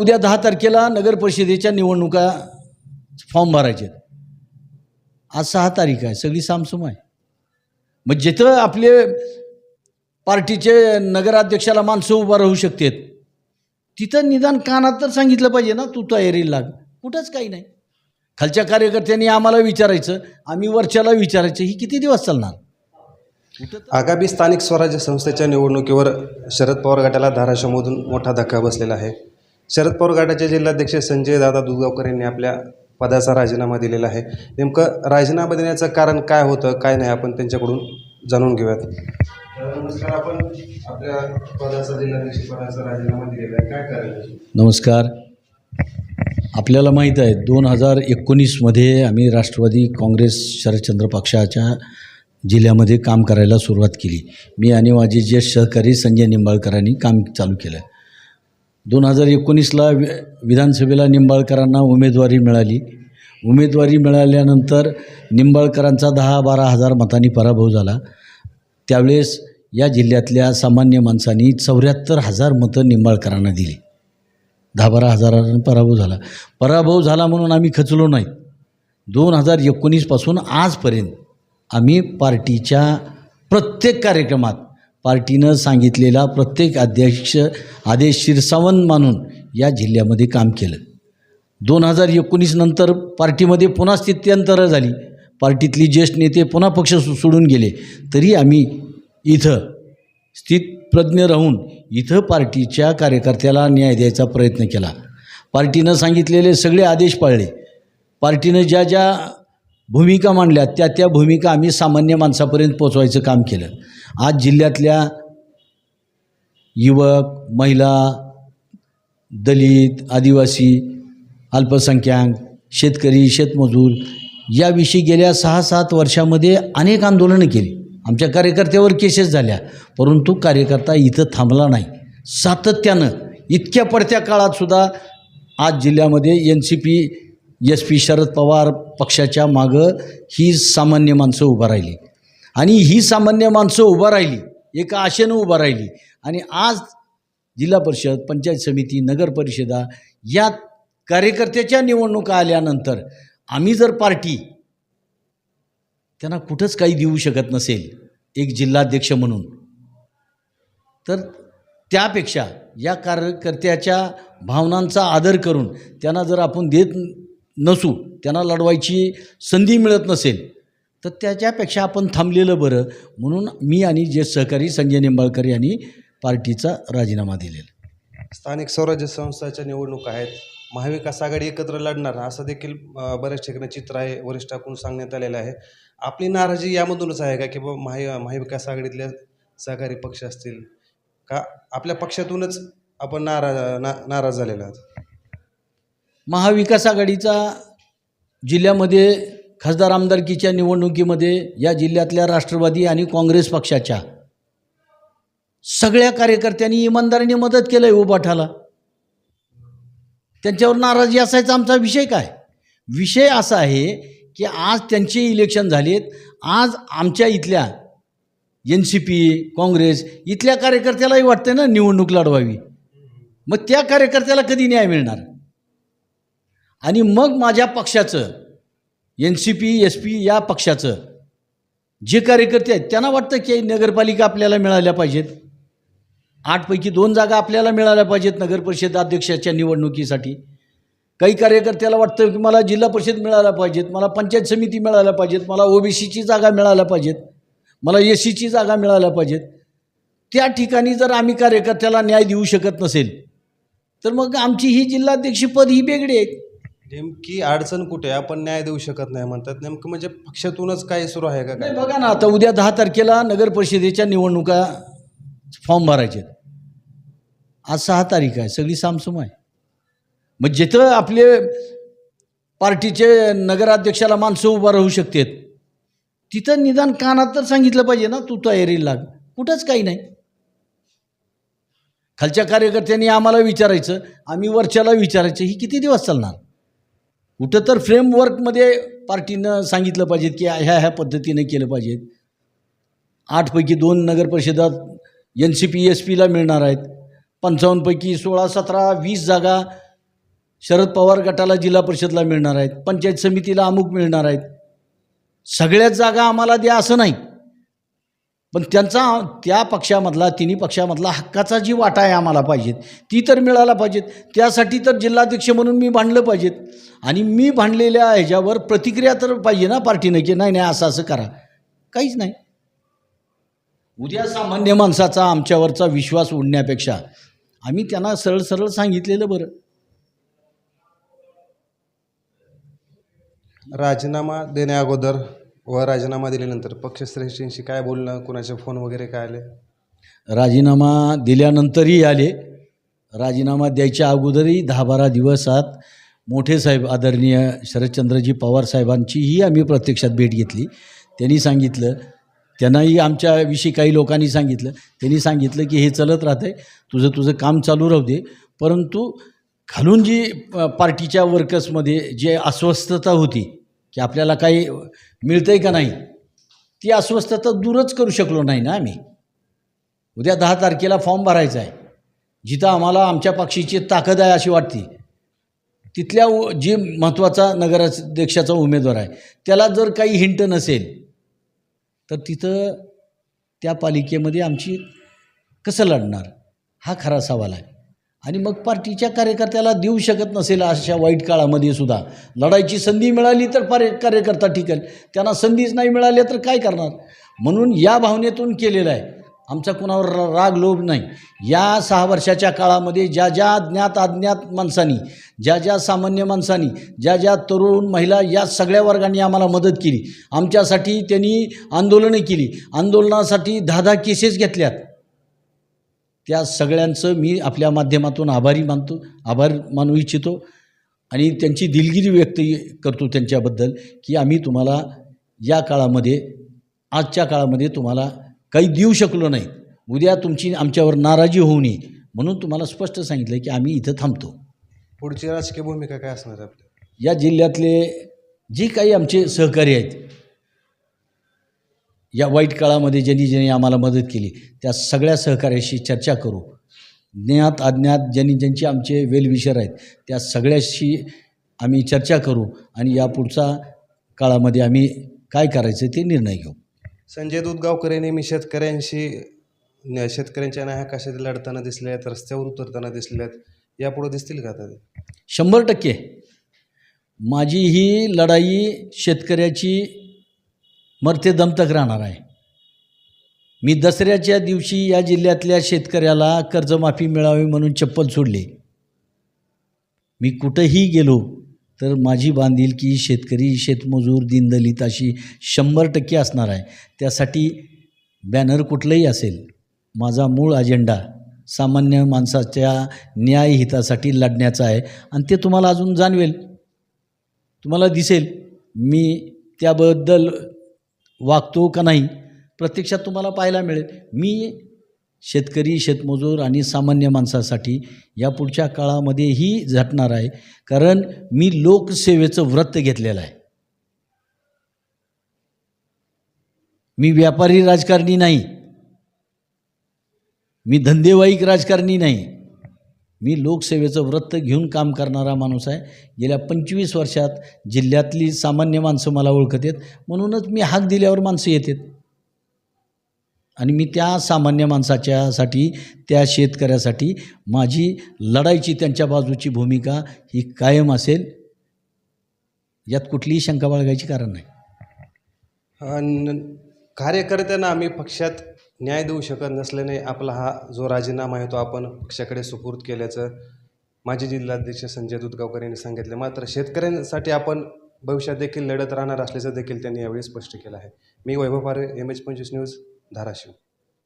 उद्या दहा तारखेला नगर परिषदेच्या निवडणुका फॉर्म भरायचे आहेत. आज सहा तारीख आहे सगळी सामसुम आहे. मग जिथं आपले पार्टीचे नगराध्यक्षाला माणसं उभा राहू शकतात तिथं निदान कानात तर सांगितलं पाहिजे ना तू तयारी लाग. कुठंच काही नाही. खालच्या कार्यकर्त्यांनी आम्हाला विचारायचं आम्ही वरच्याला विचारायचं ही किती दिवस चालणार? आगामी स्थानिक स्वराज्य संस्थेच्या निवडणुकीवर शरद पवार गटाला धाराशिवमधून मोठा धक्का बसलेला आहे. शरद पवार गटाचे जिल्हाध्यक्ष संजय दादा दुधगावकर यांनी आपल्या पदाचा राजीनामा दिलेला आहे. नेमकं राजीनामा देण्याचं कारण काय होतं काय नाही आपण त्यांच्याकडून जाणून घेऊयात. नमस्कार आपण आपल्या पदाचा जिल्हाध्यक्ष पदाचा राजीनामा दिलेला आहे. काय कारण नमस्कार. आपल्याला माहीत आहे दोन हजार एकोणीसमध्ये आम्ही राष्ट्रवादी काँग्रेस शरदचंद्र पक्षाच्या जिल्ह्यामध्ये काम करायला सुरुवात केली. मी आणि माझे ज्येष्ठ सहकारी संजय निंबाळकरांनी काम चालू केलं. दोन हजार एकोणीसला वि विधानसभेला निंबाळकरांना उमेदवारी मिळाली. उमेदवारी मिळाल्यानंतर निंबाळकरांचा दहा बारा हजार मतांनी पराभव झाला. त्यावेळेस या जिल्ह्यातल्या सामान्य माणसांनी चौऱ्याहत्तर हजार मतं निंबाळकरांना दिली. दहा बारा हजारांना पराभव झाला. पराभव झाला म्हणून आम्ही खचलो नाही. दोन हजार एकोणीसपासून आजपर्यंत आम्ही पार्टीच्या प्रत्येक कार्यक्रमात पार्टीनं सांगितलेला प्रत्येक अध्यक्ष आदेश शिरसावंत मानून या जिल्ह्यामध्ये काम केलं. दोन हजार एकोणीस नंतर पार्टीमध्ये पुन्हा स्थित्यंतरं झाली. पार्टीतली ज्येष्ठ नेते पुन्हा पक्ष सोडून गेले. तरी आम्ही इथं स्थितप्रज्ञ राहून इथं पार्टीच्या कार्यकर्त्याला न्याय द्यायचा प्रयत्न केला. पार्टीनं सांगितलेले सगळे आदेश पाळले. पार्टीनं ज्या ज्या भूमिका मांडल्या त्या त्या भूमिका आम्ही सामान्य माणसापर्यंत पोचवायचं काम केलं. आज जिल्ह्यातल्या युवक महिला दलित आदिवासी अल्पसंख्याक शेतकरी शेतमजूर याविषयी गेल्या सहा सात वर्षामध्ये अनेक आंदोलनं केली. आमच्या कार्यकर्त्यावर केसेस झाल्या परंतु कार्यकर्ता इथं थांबला नाही. सातत्यानं इतक्या पडत्या काळातसुद्धा आज जिल्ह्यामध्ये N C P S P Sharad Pawar पक्षाच्या मागं ही सामान्य माणसं उभं राहिली. आणि ही सामान्य माणसं उभं राहिली एका आशेनं उभं राहिली. आणि आज जिल्हा परिषद पंचायत समिती नगर परिषदा या कार्यकर्त्याच्या निवडणुका आल्यानंतर आम्ही जर पार्टी त्यांना कुठंच काही देऊ शकत नसेल एक जिल्हाध्यक्ष म्हणून तर त्यापेक्षा या कार्यकर्त्याच्या भावनांचा आदर करून त्यांना जर आपण देत नसू त्यांना लढवायची संधी मिळत नसेल तर त्याच्यापेक्षा आपण थांबलेलं बरं. म्हणून मी आणि जे सहकारी संजय निंबाळकर यांनी पार्टीचा राजीनामा दिलेला. स्थानिक स्वराज्य संस्थाच्या निवडणुका आहेत. महाविकास आघाडी एकत्र लढणार असं देखील अ, बऱ्याच ठिकाणी चित्र आहे वरिष्ठाकडून सांगण्यात आलेलं आहे. आपली नाराजी यामधूनच आहे का की बाबा महा महाविकास आघाडीतल्या सहकारी पक्ष असतील? का आपल्या पक्षातूनच आपण नाराज ना नाराज झालेला आहात? महाविकास आघाडीचा जिल्ह्यामध्ये खासदार आमदारकीच्या निवडणुकीमध्ये या जिल्ह्यातल्या राष्ट्रवादी आणि काँग्रेस पक्षाच्या सगळ्या कार्यकर्त्यांनी इमानदारीने मदत केलं आहे उभाठाला त्यांच्यावर नाराजी असायचा आमचा विषय काय? विषय असा आहे की आज त्यांचे इलेक्शन झालेत. आज आमच्या इथल्या एन सी पी काँग्रेस इथल्या कार्यकर्त्यालाही वाटतं ना निवडणूक लढवावी. मग त्या कार्यकर्त्याला कधी न्याय मिळणार? आणि मग माझ्या पक्षाचं N C P S P या पक्षाचं. जे कार्यकर्ते आहेत त्यांना वाटतं की नगरपालिका आपल्याला मिळाल्या पाहिजेत. आठपैकी दोन जागा आपल्याला मिळाल्या पाहिजेत नगर परिषद अध्यक्षाच्या निवडणुकीसाठी. काही कार्यकर्त्याला वाटतं की मला जिल्हा परिषद मिळायला पाहिजेत मला पंचायत समिती मिळायला पाहिजेत मला ओबीसीची जागा मिळायला पाहिजेत मला एस सीची जागा मिळायला पाहिजेत. त्या ठिकाणी जर आम्ही कार्यकर्त्याला न्याय देऊ शकत नसेल तर मग आमची ही जिल्हाध्यक्षपद ही वेगळी आहे. नेमकी अडचण कुठे आहे? आपण न्याय देऊ शकत नाही म्हणतात. नेमकं म्हणजे पक्षातूनच काय सुरू आहे का नाही काय? बघा ना आता उद्या दहा तारखेला नगर परिषदेच्या निवडणुका फॉर्म भरायचे आहेत. आज सहा तारीख आहे सगळी सामसूम आहे. मग जिथं आपले पार्टीचे नगराध्यक्षाला माणसं उभा राहू शकतात तिथं निदान कानात तर सांगितलं पाहिजे ना तू तयारीला लाग. कुठंच काही नाही. खालच्या कार्यकर्त्यांनी आम्हाला विचारायचं आम्ही वरच्याला विचारायचं ही किती दिवस चालणार? कुठं तर फ्रेमवर्कमध्ये पार्टीनं सांगितलं पाहिजेत की ह्या ह्या पद्धतीने केलं पाहिजेत. आठपैकी दोन नगर परिषदात एन सी पी एस पीला मिळणार आहेत. पंचावन्नपैकी सोळा सतरा वीस जागा शरद पवार गटाला जिल्हा परिषदला मिळणार आहेत. पंचायत समितीला अमुक मिळणार आहेत. सगळ्याच जागा आम्हाला द्या असं नाही. पण त्यांचा त्या पक्षामधला तिन्ही पक्षामधला हक्काचा जी वाटा आहे आम्हाला पाहिजेत ती तर मिळायला पाहिजेत. त्यासाठी तर जिल्हाध्यक्ष म्हणून मी भांडलं पाहिजेत. आणि मी भांडलेल्या ह्याच्यावर प्रतिक्रिया तर पाहिजे ना पार्टीनं की नाही नाही असं असं करा. काहीच नाही. उद्या सामान्य माणसाचा आमच्यावरचा विश्वास उडण्यापेक्षा आम्ही त्यांना सरळ सरळ सांगितलेलं बरं. राजीनामा देण्या अगोदर व राजीनामा दिल्यानंतर पक्षश्रेष्ठींशी काय बोलणं कुणाचे फोन वगैरे काय आले? राजीनामा दिल्यानंतरही आले. राजीनामा द्यायच्या अगोदरही दहा बारा दिवसात मोठे साहेब आदरणीय शरदचंद्रजी पवार साहेबांचीही आम्ही प्रत्यक्षात भेट घेतली. त्यांनी सांगितलं त्यांनाही आमच्याविषयी काही लोकांनी सांगितलं. त्यांनी सांगितलं की हे चलत राहतं आहे तुझं तुझं काम चालू राहू दे. परंतु खालून जी पार्टीच्या वर्कर्समध्ये जे अस्वस्थता होती की आपल्याला काही मिळतं आहे का नाही? ती अस्वस्थता दूरच करू शकलो नाही ना आम्ही. उद्या दहा तारखेला फॉर्म भरायचा आहे. जिथं आम्हाला आमच्या पक्षीची ताकद आहे अशी वाटते. तिथल्या जे जी महत्त्वाचा नगराध्यक्षाचा उमेदवार आहे त्याला जर काही हिंट नसेल तर तिथं त्या पालिकेमध्ये आमची कसं लढणार? हा खरा सवाल आहे. आणि मग पार्टीच्या कार्यकर्त्याला देऊ शकत नसेल अशा वाईट काळामध्ये सुद्धा. लढायची संधी मिळाली तर पारे कार्यकर्ता टिकेल. त्यांना संधीच नाही मिळाली तर काय करणार? म्हणून या भावनेतून केलेलं आहे. आमचा कुणावर राग लोभ नाही. या सहा वर्षाच्या काळामध्ये ज्या ज्या ज्ञात अज्ञात माणसांनी ज्या ज्या सामान्य माणसांनी ज्या ज्या तरुण महिला या सगळ्या वर्गांनी आम्हाला मदत केली. आमच्यासाठी त्यांनी आंदोलनं केली. आंदोलनासाठी दहा दहा केसेस घेतल्यात. त्या सगळ्यांचं मी आपल्या माध्यमातून आभारी मानतो आभार मानू इच्छितो आणि त्यांची दिलगिरी व्यक्त करतो त्यांच्याबद्दल की आम्ही तुम्हाला या काळामध्ये आजच्या काळामध्ये तुम्हाला काही देऊ शकलो नाही. उद्या तुमची आमच्यावर नाराजी होऊ नये. म्हणून तुम्हाला स्पष्ट सांगितलं की आम्ही इथं थांबतो. पुढची राजकीय भूमिका काय असणार आपली? या जिल्ह्यातले जे काही आमचे सहकारी आहेत या वाईट काळामध्ये ज्यांनी ज्यांनी आम्हाला मदत केली त्या सगळ्या सहकार्याशी चर्चा करू. ज्ञात अज्ञात ज्यांनी ज्यांचे आमचे वेलविशर आहेत त्या सगळ्याशी आम्ही चर्चा करू आणि यापुढचा काळामध्ये आम्ही काय करायचं ते निर्णय घेऊ. संजय दूधगावकर हे नेहमी शेतकऱ्यांशी शेतकऱ्यांच्या हक्कासाठी लढताना दिसले आहेत रस्त्यावर उतरताना दिसले आहेत यापुढे दिसतील का आता ते? शंभर टक्के. माझी ही लढाई शेतकऱ्याची मग ते दमतक राहणार आहे. मी दसऱ्याच्या दिवशी या जिल्ह्यातल्या शेतकऱ्याला कर्जमाफी मिळावी म्हणून चप्पल सोडली. मी कुठंही गेलो तर माझी बांधील की शेतकरी शेतमजूर दीनदलित अशी शंभर टक्के असणार आहे. त्यासाठी बॅनर कुठलंही असेल माझा मूळ अजेंडा सामान्य माणसाच्या न्याय हितासाठी लढण्याचा आहे आणि ते तुम्हाला अजून जाणवेल. तुम्हाला दिसेल मी त्याबद्दल वागतो का नाही प्रत्यक्षात तुम्हाला पाहायला मिळेल. मी शेतकरी शेतमजूर आणि सामान्य माणसासाठी या पुढच्या काळामध्येही झटणार आहे कारण मी लोकसेवेचं व्रत घेतलेलं आहे. मी व्यापारी राजकारणी नाही. मी धंदेवाईक राजकारणी नाही. मी लोकसेवेचं व्रत घेऊन काम करणारा माणूस आहे. गेल्या पंचवीस वर्षात जिल्ह्यातली सामान्य माणसं मला ओळखत आहेत. म्हणूनच मी हाक दिल्यावर माणसं येतात आणि मी त्या सामान्य माणसाच्यासाठी त्या शेतकऱ्यासाठी माझी लढाईची त्यांच्या बाजूची भूमिका ही कायम असेल. यात कुठलीही शंका बाळगायची कारण नाही. कार्यकर्त्यांना आम्ही पक्षात न्याय देऊ शकत नसल्याने आपला हा जो राजीनामा आहे तो आपण पक्षाकडे सुपूर्द केल्याचं माजी जिल्हाध्यक्ष संजय दुधगावकर यांनी सांगितले. मात्र शेतकऱ्यांसाठी आपण भविष्यात देखील लढत राहणार असल्याचं देखील त्यांनी यावेळी स्पष्ट केलं आहे. मी वैभव पारे एम एच पंचवीस न्यूज धाराशिव.